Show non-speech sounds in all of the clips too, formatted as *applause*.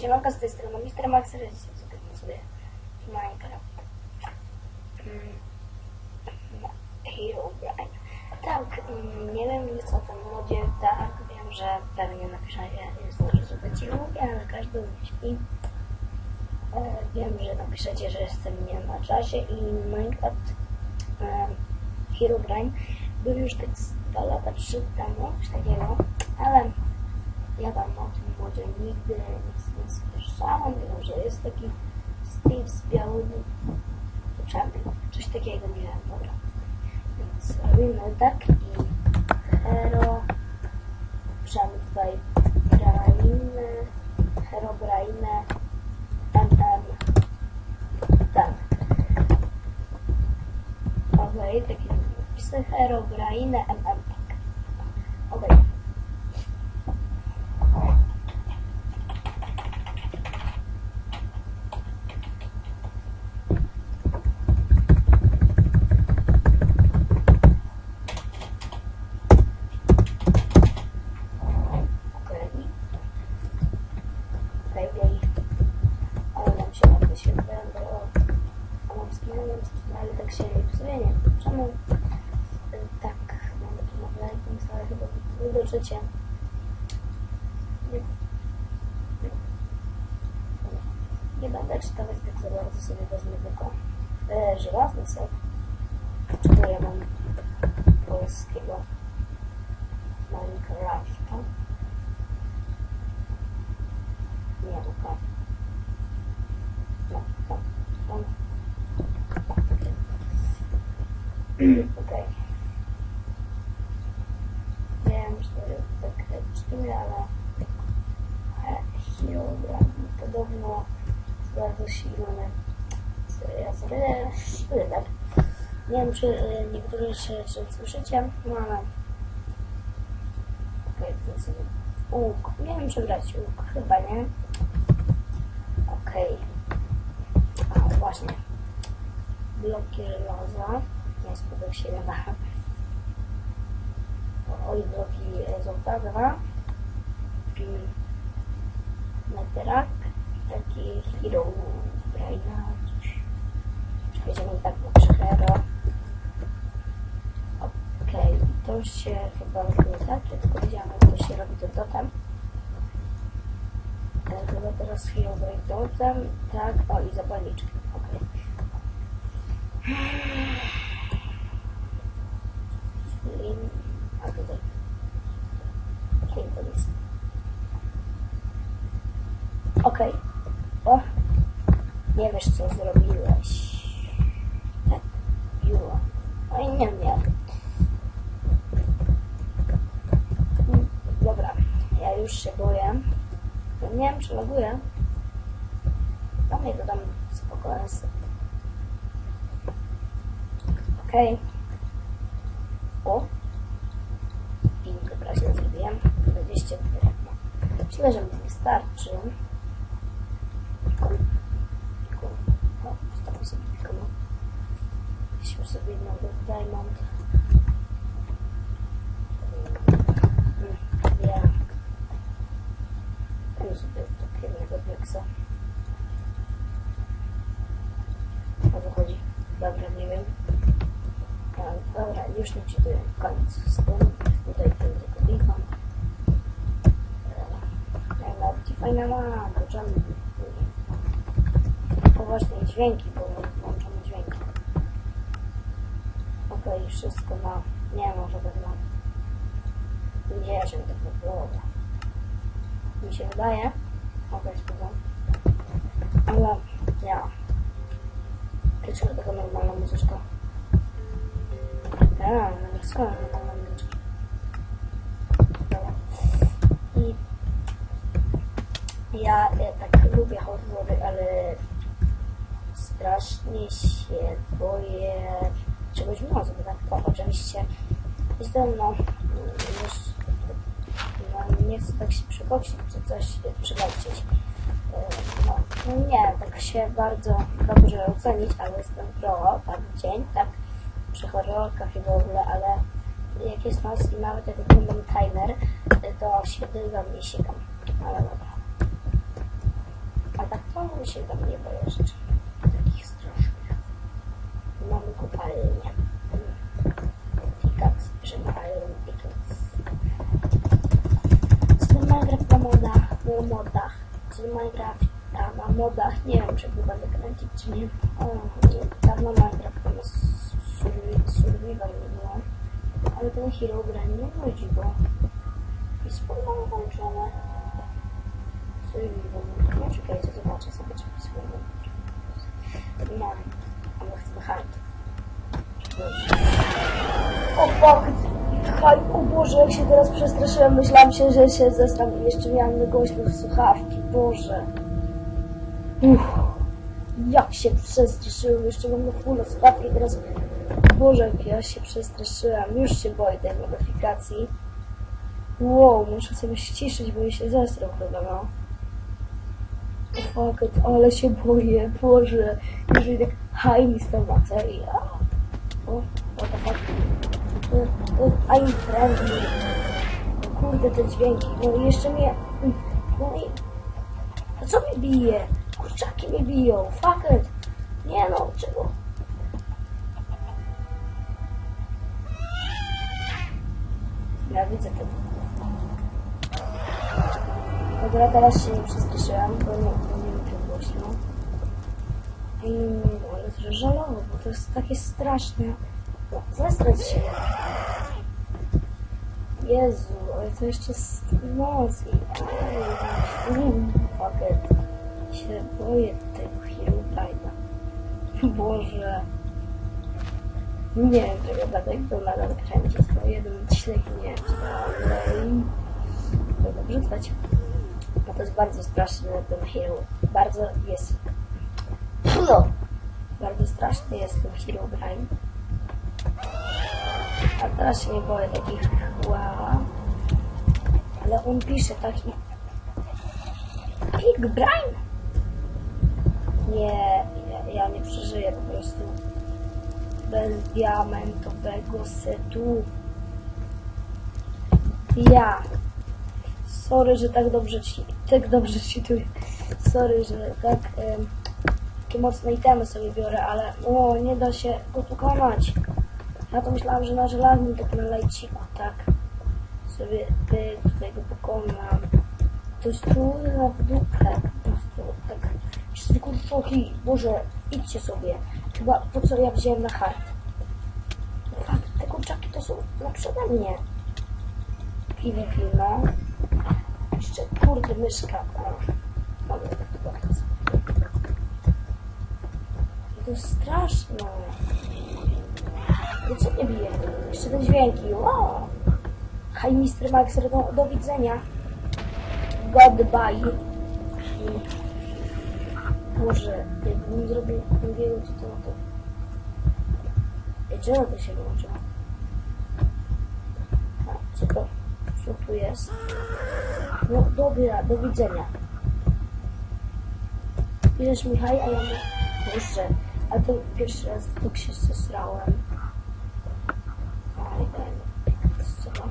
Siemanko, z tej strony Mister Max, że zagramy sobie w Minecraft. Mm, Hero Brian. Tak, mm, nie wiem nic o tym modzie, tak, wiem, że pewnie napiszecie, sobie ci lubię, ale każdy myśli. E, Wiem, że napiszecie, że jestem nie na czasie i Minecraft e, Hero Brian był już tak z dwa lata, trzy temu, coś takiego, ale ja tam o tym modzie nigdy nic nie słyszałam, wiem, że jest taki Steve z białym czarnym, coś takiego, nie wiem, dobra. Więc robimy tak i Hero, piszemy tutaj Brainy, Hero Brainy, MM, tak. Okej, takie napisy Hero Brainy, MM, tak. Okej. Okej. Okej, okej. Ale nam się ładnie świetlają, bo a mam skinąłem, ale tak się nie psuje, nie wiem czemu. Tak, mam taki nowy iPhone, ale chyba wydoczycie. Nie, będę czytawać tak za bardzo, sobie wezmę tylko e, żelazny sok. Czego ja mam polskiego Minecrafta. Nie, ok. No, no, no. Okej. Wiem, że to jest tak brzmi, ale e, Hero podobno jest bardzo silny. Ja sobie szpylek. Nie wiem, czy e, niektórzy się czy słyszycie, no ale Okej, okay, sobie łuk. Nie wiem, czy brać łuk. Chyba nie. Okej. A, właśnie. Bloki żelaza. Nie spodobał się chyba. Oj, e, złota, dwa. Mm, Neterak. Taki hero. Coś. Czekajcie, no tak hero. Okej, to już się chyba robiło tak, ja tylko widziałam, to się robi ten totem. E, Chyba teraz chwilą zrobić totem, tak, o i zapalniczkę, okej. Lin, a tutaj. Lin to jest. Okej, o, nie wiesz zrobiłeś. Tak, Juro. Oj, nie wiem. Dobra, ja już się boję. Nie wiem, czy loguję. No mnie to tam spokojnie. Okej. O. I dobra, źle zrobiłem. 20 drewna. Myślę, że mi wystarczy. O, sobie tylko. Weźmy sobie nowy diamond. Ja. Kupię sobie takiego diaksa. O co chodzi? Dobra, nie wiem. Dobra, już nie czytuję. Koniec z tym. Tutaj ten tylko nawet i fajna mam, bo czemu? O właśnie, dźwięki, bo włączamy dźwięki. Okej, wszystko ma. Nie, może tak mam. Nie, że tak nie było. Mi się wydaje. Okej, spoko. Ale ja. Dlaczego taka normalna muzyczka? A, no normalna muzyczka? Dobra. I ja, ja tak lubię horrory, ale strasznie się boję czegoś nocy, bo tak to oczywiście jestem no już no, nie chcę tak się przykoksić czy coś przylecieć. No, no nie, tak się bardzo dobrze ocenić, ale jestem pro, tak dzień, tak przy horrorkach i w ogóle, ale jak jest noc i nawet jak wyglądam timer, to się dygam i sikam. Ale dobra. Ale się tam nie boję rzeczy. Takich strasznych. Mamy kopalnię. Pickaxe, bierzemy Iron Pickaxe. Co ten Minecraft na modach? Na modach. Co Minecraft a na modach? Nie wiem, czy go będę kręcić, czy nie. Dawno Minecraft na survi- survival nie było. Ale ten Hero Grind nie nudzi, bo jest wspólną włączone. Survival. Nie czekajcie, zobaczę sobie, czy jest wspólną Mam. A my chcemy hard. O fuck! Haj, o Boże, jak się teraz przestraszyłem, myślałam się, że się zestram i jeszcze miałam głośno słuchawki. Boże. Uff. Jak się przestraszyłem, jeszcze mam na full słuchawki teraz. Boże, jak ja się przestraszyłam. Już się boję tej modyfikacji. Wow, muszę sobie ściszyć, bo się zestrał chyba, no. Fuck it, ale się boję, Boże. Jeżeli tak haj mi z tą materia. O, fuck. Y, y, I'm friendly. No Kurde, te dźwięki. No i jeszcze mnie... No i... A co mnie bije? Kurczaki mnie biją. Fuck it. Nie no, czego? Ja widzę to. Dobra, teraz się nie przestraszyłam, bo nie, nie mówię głośno. I, ale to żalowo, bo to jest takie straszne. No, się. Jezu, ale to jeszcze z nocy. Fuck it. Się boję tego Herobrina. Boże. Nie wiem, czego dlatego nadal kręci. To jeden odcinek, nie wiem, czy to dalej. To dobrze trwać. No to jest bardzo straszny ten hero. Bardzo jest... No! Bardzo straszny jest ten Herobrine. A teraz się nie boję takich wow. Ale on pisze taki... Pig Brain? Nie, ja, ja nie przeżyję po prostu bez diamentowego setu. Ja. Sorry, że tak dobrze ci, tak dobrze ci tu. Sorry, że tak takie mocne itemy sobie biorę, ale o, nie da się go pokonać. Ja to myślałam, że na żelaznym tak na lajcika, tak. Sobie ty, tutaj go pokonam. To jest trudne w dupę, tak. Wszyscy kurczoki, Boże, idźcie sobie. Chyba po co ja wziąłem na hard. Fakt, te kurczaki to są na przede mnie. PvP, no. Jeszcze kurde myszka. Mamy to bardzo. To jest straszne. No co mnie bije? Jeszcze te dźwięki. Wow. Hi, Mr. Maxer, do, do widzenia. Goodbye. Może, jakbym zrobił drugiego, to to... to... Ej, czemu to się włącza? A, co to? Co tu jest? No dobra, do widzenia. Piszesz mi haj, a ja mu... Boże, a to pierwszy raz tak się zesrałem. Aj, daj mi. Co to?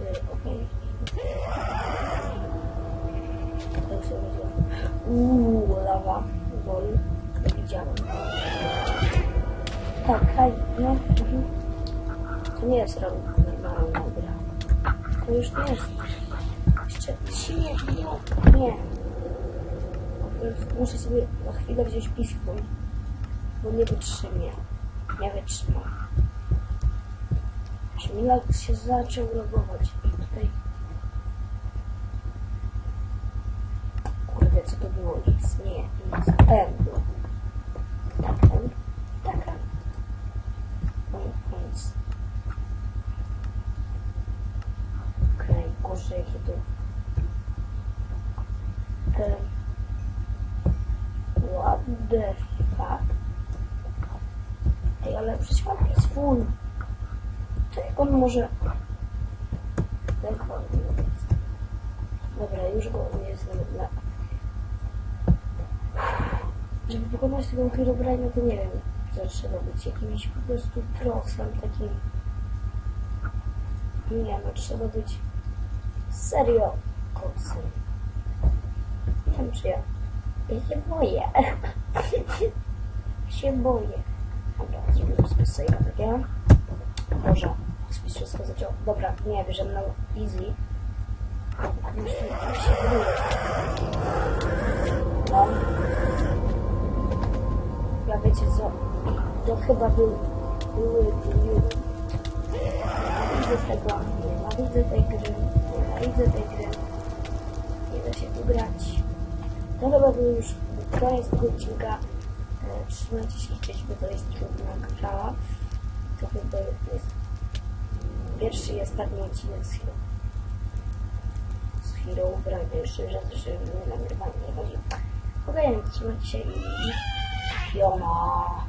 Y, Okej. Tak sobie zrobię. Uuu, lawa. Lol. Widziałem. Tak, haj, no. Mhm. To nie jest rok normalna gra. To już nie jest. Jeszcze silnie, no, nie. Muszę sobie na chwilę wziąć pismo, bo nie wytrzymie. Nie wytrzymam. Szmilak się zaczął logować i tutaj... Kurde, co to było? X? Nie, X. M było. Tak, M. Tak, M. I koniec. Okej, kurczę, jakie to... Te... What the fuck? Ej, ale przecież mam full. To jak on może... Jak on... Dobra, już go nie znam. Żeby pokonać tego Herobrina, to nie wiem, co trzeba być jakimś po prostu prosem takim... Nie no, trzeba być... Serio! kocy. Nie wiem, czy ja... Ja się boję. *laughs* się boję. Dobra, zrobimy sobie save'a takiego. Boże, spis wszystko zaczęło. Dobra, nie, bierzemy na easy. Już się. No. Ja wiecie co, to chyba był, były, były. Nienawidzę tego, nienawidzę tej gry, nienawidzę tej gry. Nie da się tu grać. To chyba był już koniec tego odcinka. E, Trzymajcie się, cześć, bo to jest trudna gra. To chyba jest pierwszy i ostatni odcinek z Hero. Z Hero gramy jeszcze, że nie nie chodzi. Okej, trzymajcie się i... 干嘛